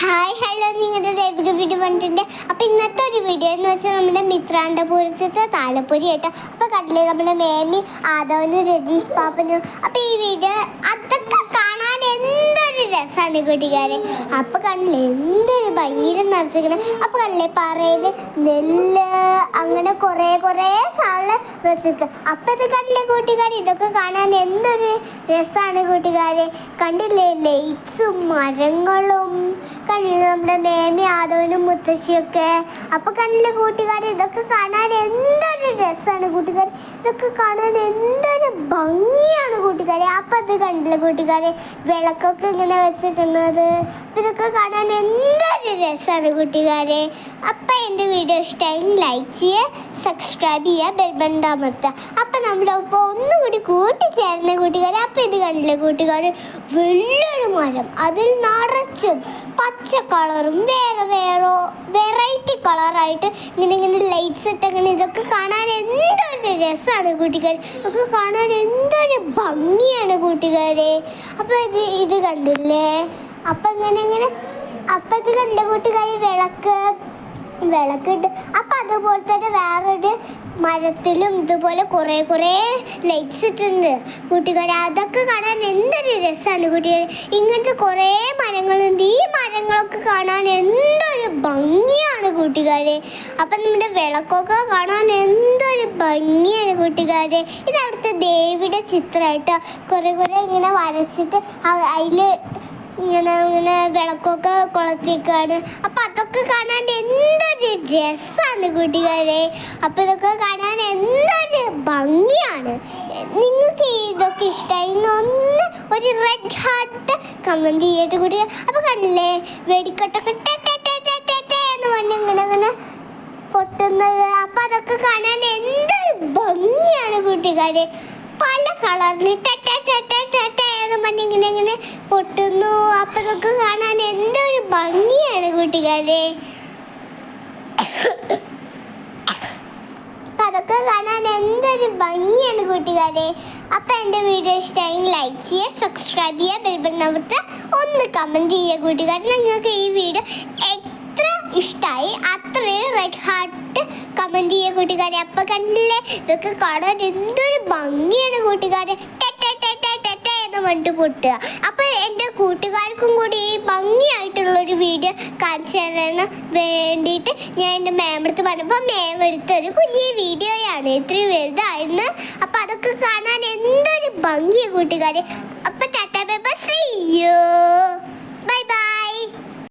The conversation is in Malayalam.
ഹായ് ഹലോ നിങ്ങളുടെ ദേവിക വീഡിയോ വന്നിട്ടുണ്ട്. അപ്പോൾ ഇന്നത്തെ ഒരു വീഡിയോ എന്ന് വെച്ചാൽ നമ്മുടെ മിത്രാണ്ടപുരത്തെ താലപ്പൊരി കേട്ടോ അപ്പോൾ കട്ടിലെ നമ്മുടെ മേമി ആദവനും രതീഷ് പാപ്പനും. അപ്പോൾ ഈ വീഡിയോ രസമാണ് കൂട്ടുകാരെ അപ്പൊ കണ്ടില്ലേ എന്തൊരു ഭംഗിയിൽ നിറച്ചിരിക്കണം. അപ്പൊ കണ്ടില്ലേ പറയിൽ നെല്ല് അങ്ങനെ കുറേ കുറേ സാധനം നിറച്ചിരിക്കുക അപ്പൊ ഇത് കണ്ടില്ലേ കൂട്ടുകാരെ ഇതൊക്കെ കാണാൻ എന്തൊരു രസമാണ് കൂട്ടുകാരെ കണ്ടില്ലേ? ലൈറ്റ്സും മരങ്ങളും. കണ്ടില്ലേ നമ്മുടെ മേമി ആദവനും മുത്തശ്ശിയൊക്കെ? അപ്പൊ കണ്ടില്ലേ കൂട്ടുകാരെ ഇതൊക്കെ കാണാൻ എന്തൊരു രസമാണ് കൂട്ടുകാർ ഇതൊക്കെ കാണാൻ എന്തൊരു ഭംഗിയാണ് കൂട്ടുകാരെ അത് കണ്ടില്ല കൂട്ടുകാരെ? വിളക്കൊക്കെ ഇങ്ങനെ വെച്ചിരിക്കുന്നത് അപ്പൊ ഇതൊക്കെ കാണാൻ എന്തൊരു രസമാണ് കൂട്ടുകാരെ. അപ്പൊ എന്റെ വീഡിയോ ഇഷ്ടമായി ലൈക്ക് ചെയ്യുക സബ്സ്ക്രൈബ് ചെയ്യുക ബെൽ ബട്ടൺ അമർത്തുക അപ്പൊ നമ്മുടെ ഒപ്പം ഒന്നും കൂടി കൂട്ടിച്ചേർന്ന കൂട്ടുകാരെ അപ്പൊ ഇത് കണ്ടില്ലേ കൂട്ടുകാരെ? വലിയൊരു മരം. അതിൽ നിറച്ചും പച്ച കളറും വേറെ വേറെ ഇങ്ങനെ ഇങ്ങനെ സെറ്റ് അങ്ങനെ ഇതൊക്കെ കാണാൻ എന്തൊരു രസമാണ് കൂട്ടുകാർ. ഇതൊക്കെ കാണാൻ എന്തൊരു ഭംഗിയാണ് കൂട്ടുകാരെ. അപ്പോൾ ഇത് ഇത് കണ്ടില്ലേ? അപ്പം ഇങ്ങനെ ഇങ്ങനെ അപ്പം ഇത് കണ്ട കൂട്ടുകാരി വിളക്ക് വിളക്കിട്ട് അപ്പം അതുപോലെ തന്നെ വേറൊരു മരത്തിലും ഇതുപോലെ കുറേ കുറേ ലൈറ്റ്സ് ഇട്ടുണ്ട് കൂട്ടുകാരെ അതൊക്കെ കാണാൻ എന്തൊരു രസമാണ് കൂട്ടുകാരെ ഇങ്ങനത്തെ കുറേ മരങ്ങളുണ്ട്. ഈ മരങ്ങളൊക്കെ കാണാൻ എന്തൊരു ഭംഗിയാണ് കൂട്ടുകാരെ. അപ്പൊ നമ്മുടെ വിളക്കൊക്കെ കാണാൻ എന്തൊരു ഭംഗിയാണ് കൂട്ടുകാരെ. ഇത് അവിടുത്തെ ദേവിയുടെ ചിത്രമായിട്ട്? കുറേ കുറേ ഇങ്ങനെ വരച്ചിട്ട് അതിൽ ഇങ്ങനെ ഇങ്ങനെ വിളക്കൊക്കെ കൊളത്തിക്കാണ് അപ്പം അതൊക്കെ കാണാൻ എന്തൊരു രസമാണ് കൂട്ടുകാരെ. അപ്പം ഇതൊക്കെ കാണാൻ എന്തൊരു ഭംഗിയാണ്. നിങ്ങൾക്ക് ഇതൊക്കെ ഇഷ്ടമായി ഒന്ന് ഒരു റെഡ് ഹാർട്ട് കമന്റ് ചെയ്തിട്ട് കൂട്ടുകാർ അപ്പം കണ്ടില്ലേ? വെടിക്കെട്ടൊക്കെ ടെ ടെ ടെ ടെ ടെ ടെ എന്ന് പറഞ്ഞ് ഇങ്ങനെ ഇങ്ങനെ പൊട്ടുന്നത് അപ്പൊ അതൊക്കെ കാണാൻ എന്തൊരു ഭംഗിയാണ് കൂട്ടുകാരെ പല കളറിൽ എന്ന് ഇങ്ങനെ ഇങ്ങനെ പൊട്ടുന്നു. അപ്പൊ നമുക്ക് കാണാൻ എന്തൊരു ഭംഗിയാണ് കൂട്ടുകാരെ. അതൊക്കെ കാണാൻ എന്തൊരു ഭംഗിയാണ് കൂട്ടുകാരെ. അപ്പൊ എന്റെ വീഡിയോ ഇഷ്ടമായി ലൈക്ക് ചെയ്യുക സബ്സ്ക്രൈബ് ചെയ്യുക ബെൽബൺ അമർത്തുക ഒന്ന് കമന്റ് ചെയ്യുക കൂട്ടുകാരെ. നിങ്ങൾക്ക് ഈ വീഡിയോ ഇഷ്ടമായി അത്രയും റെഡ് ഹാർട്ട് കമന്റ് ചെയ്യുക കൂട്ടുകാരെ. അപ്പൊ കണ്ടില്ലേ? ഇതൊക്കെ കാണാൻ എന്തൊരു ഭംഗിയാണ് കൂട്ടുകാരെ. എന്ന് പറഞ്ഞിട്ട് പൊട്ടുക. അപ്പൊ എന്റെ കൂട്ടുകാർക്കും കൂടി ഈ ഭംഗിയായിട്ടുള്ള ഒരു വീഡിയോ കാണിച്ചു തരാൻ വേണ്ടിയിട്ട് ഞാൻ എന്റെ മാമടുത്ത് പറഞ്ഞപ്പോൾ മാം എടുത്തൊരു കുഞ്ഞി വീഡിയോയാണ് ഇത്രയും വലുതായിരുന്നു. അപ്പൊ അതൊക്കെ കാണാൻ എന്തൊരു ഭംഗിയാണ് കൂട്ടുകാരെ. അപ്പൊ ടാറ്റാ പേപ്പർ ബൈ